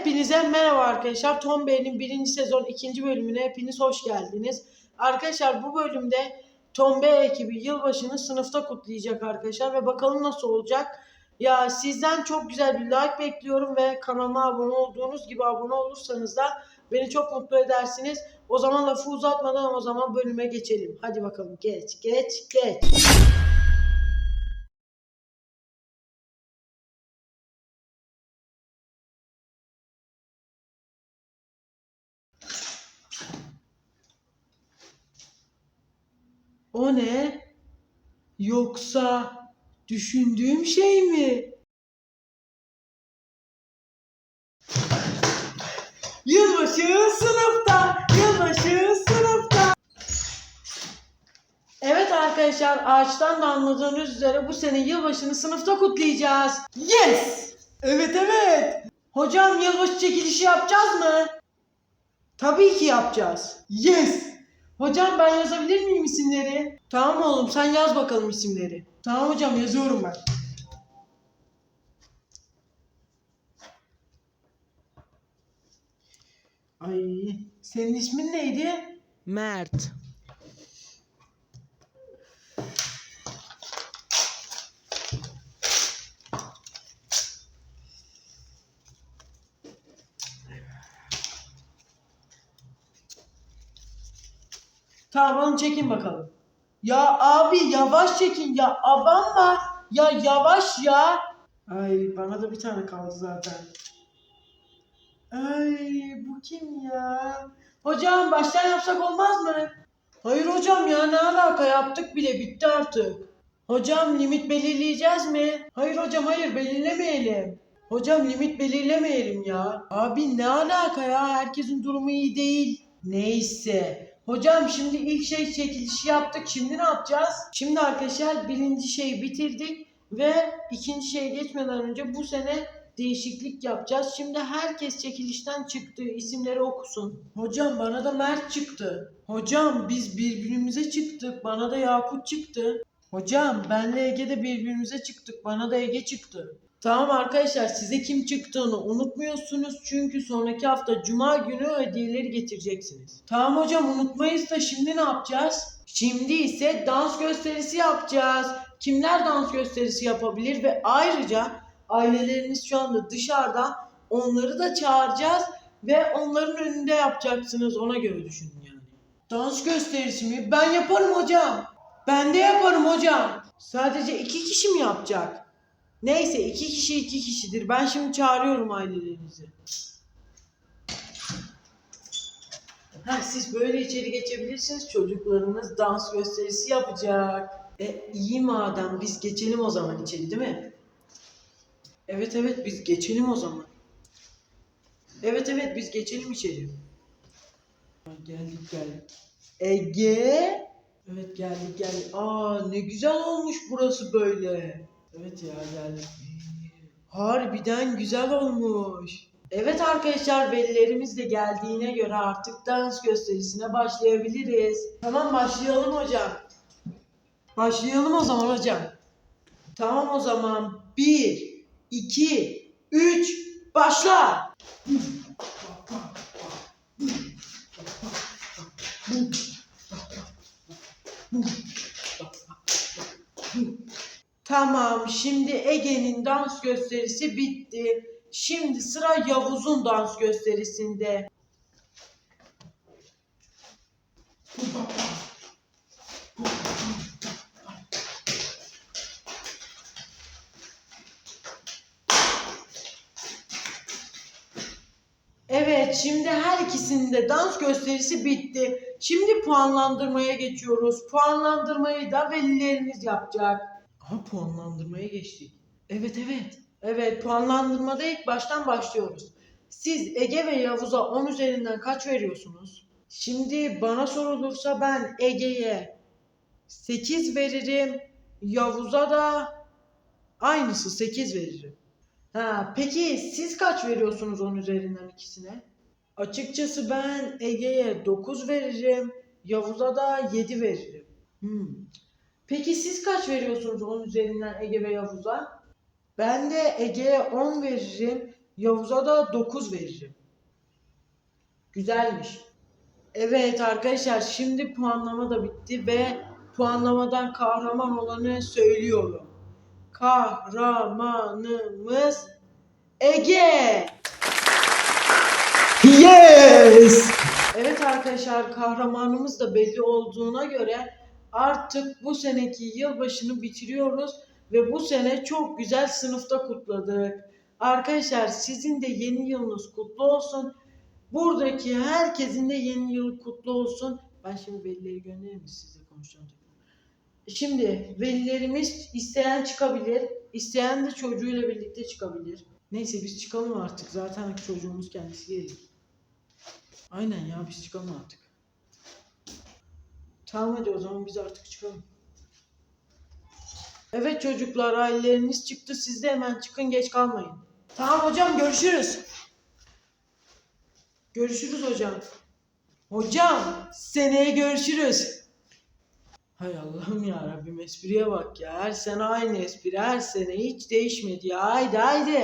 Hepinize merhaba arkadaşlar. Tom Bey'in birinci sezon ikinci bölümüne hepiniz hoş geldiniz. Arkadaşlar bu bölümde Tom Bey ekibi yılbaşını sınıfta kutlayacak arkadaşlar ve bakalım nasıl olacak. Ya sizden çok güzel bir like bekliyorum ve kanalıma abone olduğunuz gibi abone olursanız da beni çok mutlu edersiniz. O zaman lafı uzatmadan o zaman bölüme geçelim. Hadi bakalım geç geç geç. O ne? Yoksa düşündüğüm şey mi? Yılbaşı sınıfta, yılbaşı sınıfta. Evet arkadaşlar ağaçtan da anladığınız üzere bu sene yılbaşını sınıfta kutlayacağız. Yes! Evet evet. Hocam yılbaşı çekilişi yapacağız mı? Tabii ki yapacağız. Yes! Hocam ben yazabilir miyim isimleri? Tamam oğlum sen yaz bakalım isimleri. Tamam hocam yazıyorum ben. Ay senin ismin neydi? Mert. Tamam onu çekin bakalım. Ya abi yavaş çekin ya abanma. Ya yavaş ya. Ay bana da bir tane kaldı zaten. Ay bu kim ya? Hocam baştan yapsak olmaz mı? Hayır hocam ya ne alaka yaptık bile bitti artık. Hocam limit belirleyeceğiz mi? Hayır hocam hayır belirlemeyelim. Hocam limit belirlemeyelim ya. Abi ne alaka ya herkesin durumu iyi değil. Neyse. Hocam şimdi ilk şey çekilişi yaptık. Şimdi ne yapacağız? Şimdi arkadaşlar birinci şeyi bitirdik ve ikinci şeye geçmeden önce bu sene değişiklik yapacağız. Şimdi herkes çekilişten çıktı. isimleri okusun. Hocam bana da Mert çıktı. Hocam biz birbirimize çıktık. Bana da Yakut çıktı. Hocam benle Ege de birbirimize çıktık. Bana da Ege çıktı. Tamam arkadaşlar size kim çıktığını unutmuyorsunuz çünkü sonraki hafta cuma günü hediyeleri getireceksiniz. Tamam hocam unutmayız da şimdi ne yapacağız? Şimdi ise dans gösterisi yapacağız. Kimler dans gösterisi yapabilir ve ayrıca aileleriniz şu anda dışarıda onları da çağıracağız ve onların önünde yapacaksınız ona göre düşünün yani. Dans gösterisi mi? Ben yaparım hocam. Ben de yaparım hocam. Sadece iki kişi mi yapacak? Neyse iki kişi iki kişidir. Ben şimdi çağırıyorum ailelerinizi. Ha, siz böyle içeri geçebilirsiniz. Çocuklarınız dans gösterisi yapacak. E iyi madem biz geçelim o zaman içeri değil mi? Evet evet biz geçelim o zaman. Evet evet biz geçelim içeri. Geldik geldik. Ege. Evet geldik geldik. Aa ne güzel olmuş burası böyle. Evet ya geldik. Harbiden güzel olmuş. Evet arkadaşlar velilerimiz de geldiğine göre artık dans gösterisine başlayabiliriz. Tamam başlayalım hocam. Başlayalım o zaman hocam. Tamam o zaman 1, 2, 3, başla. Tamam, şimdi Ege'nin dans gösterisi bitti. Şimdi sıra Yavuz'un dans gösterisinde. Evet, şimdi her ikisinin de dans gösterisi bitti. Şimdi puanlandırmaya geçiyoruz. Puanlandırmayı da velileriniz yapacak. Aha puanlandırmaya geçtik. Evet evet. Evet puanlandırmada ilk baştan başlıyoruz. Siz Ege ve Yavuz'a 10 üzerinden kaç veriyorsunuz? Şimdi bana sorulursa ben Ege'ye 8 veririm. Yavuz'a da aynısı 8 veririm. Ha, peki siz kaç veriyorsunuz 10 üzerinden ikisine? Açıkçası ben Ege'ye 9 veririm. Yavuz'a da 7 veririm. Hmm. Peki siz kaç veriyorsunuz 10 üzerinden Ege ve Yavuz'a? Ben de Ege'ye 10 veririm. Yavuz'a da 9 veririm. Güzelmiş. Evet arkadaşlar şimdi puanlama da bitti ve puanlamadan kahraman olanı söylüyorum. Kahramanımız Ege. Yes! Evet arkadaşlar kahramanımız da belli olduğuna göre artık bu seneki yılbaşını bitiriyoruz ve bu sene çok güzel sınıfta kutladık. Arkadaşlar sizin de yeni yılınız kutlu olsun. Buradaki herkesin de yeni yılı kutlu olsun. Ben şimdi velileri göndereyim mi sizle konuşacağım. Şimdi velilerimiz isteyen çıkabilir. isteyen de çocuğuyla birlikte çıkabilir. Neyse biz çıkalım artık. Zaten çocuğumuz kendisi gelir. Aynen ya biz çıkalım artık. Tamam hadi o zaman biz artık çıkalım. Evet çocuklar aileleriniz çıktı siz de hemen çıkın geç kalmayın. Tamam hocam görüşürüz. Görüşürüz hocam. Hocam seneye görüşürüz. Hay Allah'ım ya Rabbim espriye bak ya. Her sene aynı espri. Her sene hiç değişmedi ya. Haydi haydi.